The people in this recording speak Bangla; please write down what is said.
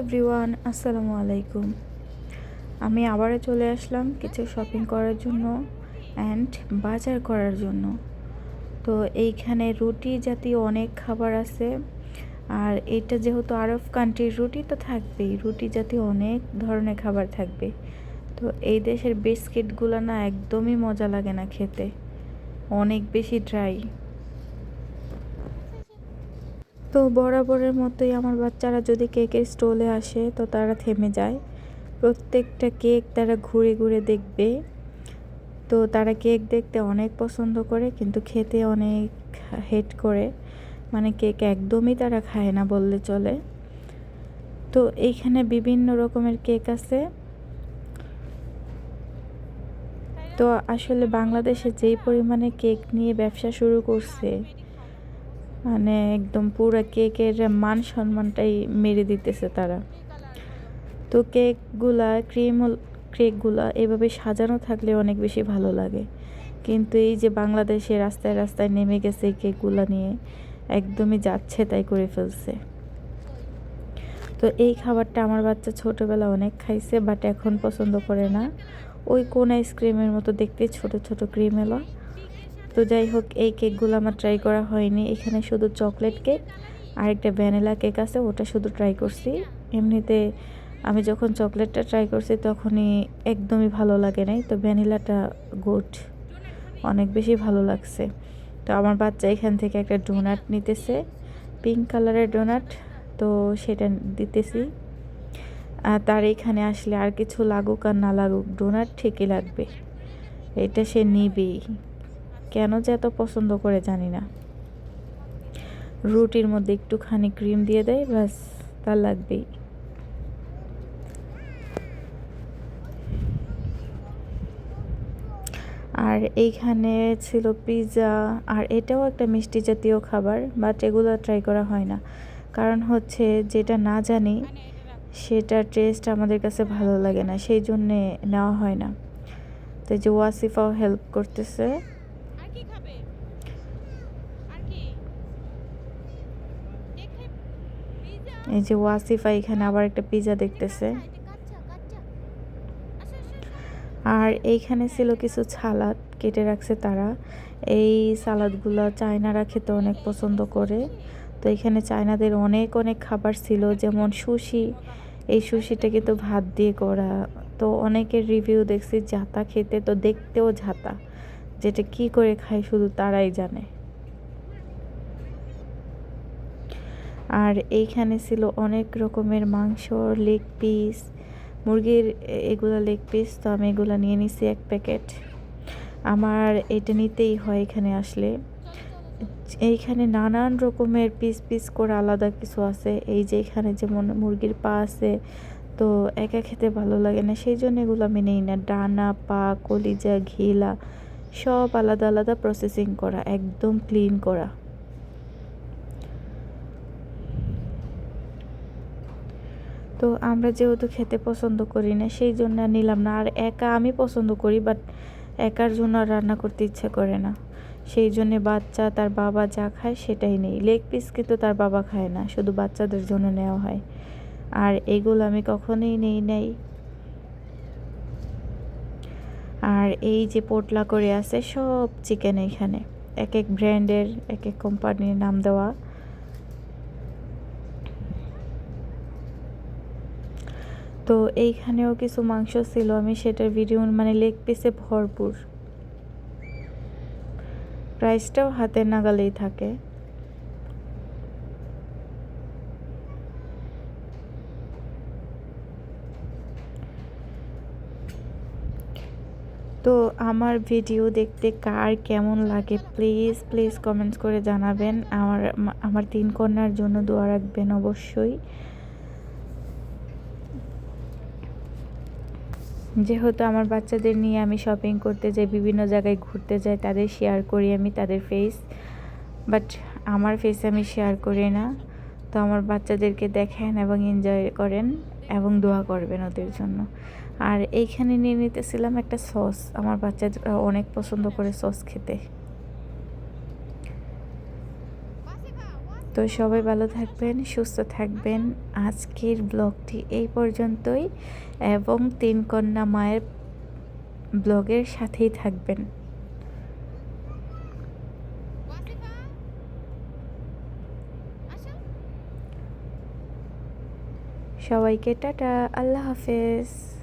এভরিওয়ান, আসসালামু আলাইকুম। আমি আবারও চলে আসলাম কিছু শপিং করার জন্য অ্যান্ড বাজার করার জন্য। তো এইখানে রুটি জাতীয় অনেক খাবার আছে। আর এটা যেহেতু আরব কান্ট্রির রুটি তো থাকবেই। রুটি জাতীয় অনেক ধরনের খাবার থাকবে। তো এই দেশের বিস্কিটগুলো না একদমই মজা লাগে না খেতে। অনেক বেশি ড্রাই তো বরাবরের মতোই আমার বাচ্চারা যদি কেকের স্টলে আসে, তো তারা থেমে যায়। প্রত্যেকটা কেক তারা ঘুরে ঘুরে দেখবে। তো তারা কেক দেখতে অনেক পছন্দ করে, কিন্তু খেতে অনেক হেট করে। মানে কেক একদমই তারা খায় না বললে চলে। তো এইখানে বিভিন্ন রকমের কেক আছে। তো আসলে বাংলাদেশে যেই পরিমাণে কেক নিয়ে ব্যবসা শুরু করছে মানে একদম পুরো কেকের মান সম্মানটাই মেরে দিতেছে তারা। তো কেকগুলা, ক্রিম, কেকগুলা এভাবে সাজানো থাকলে অনেক বেশি ভালো লাগে। কিন্তু এই যে বাংলাদেশে রাস্তায় রাস্তায় নেমে গেছে এই কেকগুলা নিয়ে, একদমই যাচ্ছে তাই করে ফেলছে। তো এই খাবারটা আমার বাচ্চা ছোটোবেলা অনেক খাইছে, বাট এখন পছন্দ করে না। ওই কোন আইসক্রিমের মতো দেখতে ছোট ছোট ক্রিম এলো। তো যাই হোক, এই কেকগুলো আমার ট্রাই করা হয়নি। এখানে শুধু চকলেট কেক আর একটা ভ্যানিলা কেক আছে, ওটা শুধু ট্রাই করছি। এমনিতে আমি যখন চকলেটটা ট্রাই করছি, তখনই একদমই ভালো লাগে নাই। তো ভ্যানিলাটা গুড অনেক বেশি ভালো লাগছে। তো আমার বাচ্চা এখান থেকে একটা ডোনাট নিতেছে পিঙ্ক কালারের ডোনাট তো সেটা দিতেছি। তার এখানে আসলে আর কিছু লাগুক আর না লাগুক ডোনাট ঠিকই লাগবে। এটা সে নিবেই। কেন যে এত পছন্দ করে জানি না। রুটির মধ্যে একটুখানি ক্রিম দিয়ে দেয়, ব্যাস, তা লাগবেই। আর এইখানে ছিল পিৎজা আর এটাও একটা মিষ্টি জাতীয় খাবার বাট এগুলো ট্রাই করা হয় না। কারণ হচ্ছে যেটা না জানি, সেটার টেস্ট আমাদের কাছে ভালো লাগে না, সেই জন্যে নেওয়া হয় না। তো যে ওয়াসিফাও হেল্প করতেছে। এই যে ওয়াসিফা এখানে আবার একটা পিজা দেখতেছে। আর এইখানে ছিল কিছু সালাদ কেটে রাখছে তারা। এই সালাদগুলো চায়নারা খেতে অনেক পছন্দ করে। তো এখানে চায়নাদের অনেক অনেক খাবার ছিল, যেমন সুশি। এই সুশিটা কিন্তু ভাত দিয়ে করা। তো অনেকের রিভিউ দেখছি ঝাতা খেতে তো দেখতেও ঝাতা যেটা কি করে খায় শুধু তারাই জানে। আর এইখানে ছিল অনেক রকমের মাংস লেগ পিস মুরগির এগুলো লেগ পিস তো আমি এগুলো নিয়ে নিছি এক প্যাকেট। আমার এটা নিতেই হয় এখানে আসলে। এইখানে নানান রকমের পিস পিস করে আলাদা কিছু আছে। এই যে এখানে যেমন মুরগির পা আছে, তো একা খেতে ভালো লাগে না। সেই জন্য এগুলো আমি নেই না। ডানা, পা, কলিজা, ঘিলা, সব আলাদা আলাদা প্রসেসিং করা, একদম ক্লিন করা। তো আমরা যেহেতু খেতে পছন্দ করি না, সেই জন্য নিলাম না। আর একা আমি পছন্দ করি বাট একার জন্য রান্না করতে ইচ্ছে করে না। সেই জন্যে বাচ্চা তার বাবা যা খায় সেটাই নেই। লেগ পিস কিন্তু তার বাবা খায় না, শুধু বাচ্চাদের জন্য নেওয়া হয়। আর এগুলো আমি কখনোই নেই নেই। আর এই যে পোটলা করে আছে, সব চিকেন এখানে। এক এক ব্র্যান্ডের এক এক কোম্পানির নাম দেওয়া। তো এইখানেও কিছু মাংস ছিল, আমি সেটার ভিডিও মানে লেগ পিসে ভরপুর। প্রাইসটাও হাতের নাগালেই থাকে। তো আমার ভিডিও দেখতে কার কেমন লাগে প্লিজ প্লিজ কমেন্টস করে জানাবেন। আমার আমার তিন কন্যার জন্য দোয়া রাখবেন অবশ্যই। যেহেতু আমার বাচ্চাদের নিয়ে আমি শপিং করতে যাই, বিভিন্ন জায়গায় ঘুরতে যাই, তাদের শেয়ার করি আমি তাদের ফেস বাট আমার ফেস আমি শেয়ার করি না। তো আমার বাচ্চাদেরকে দেখেন এবং এনজয় করেন এবং দোয়া করবেন ওদের জন্য। আর এইখানে নিয়ে নিতেছিলাম একটা সস আমার বাচ্চারা অনেক পছন্দ করে সস খেতে। তো সবাই ভালো থাকবেন, সুস্থ থাকবেন। আজকের ব্লগটি এই পর্যন্তই এবং তিন কন্যা মায়ের ব্লগের সাথেই থাকবেন। সবাইকে টাটা, আল্লাহ হাফেজ।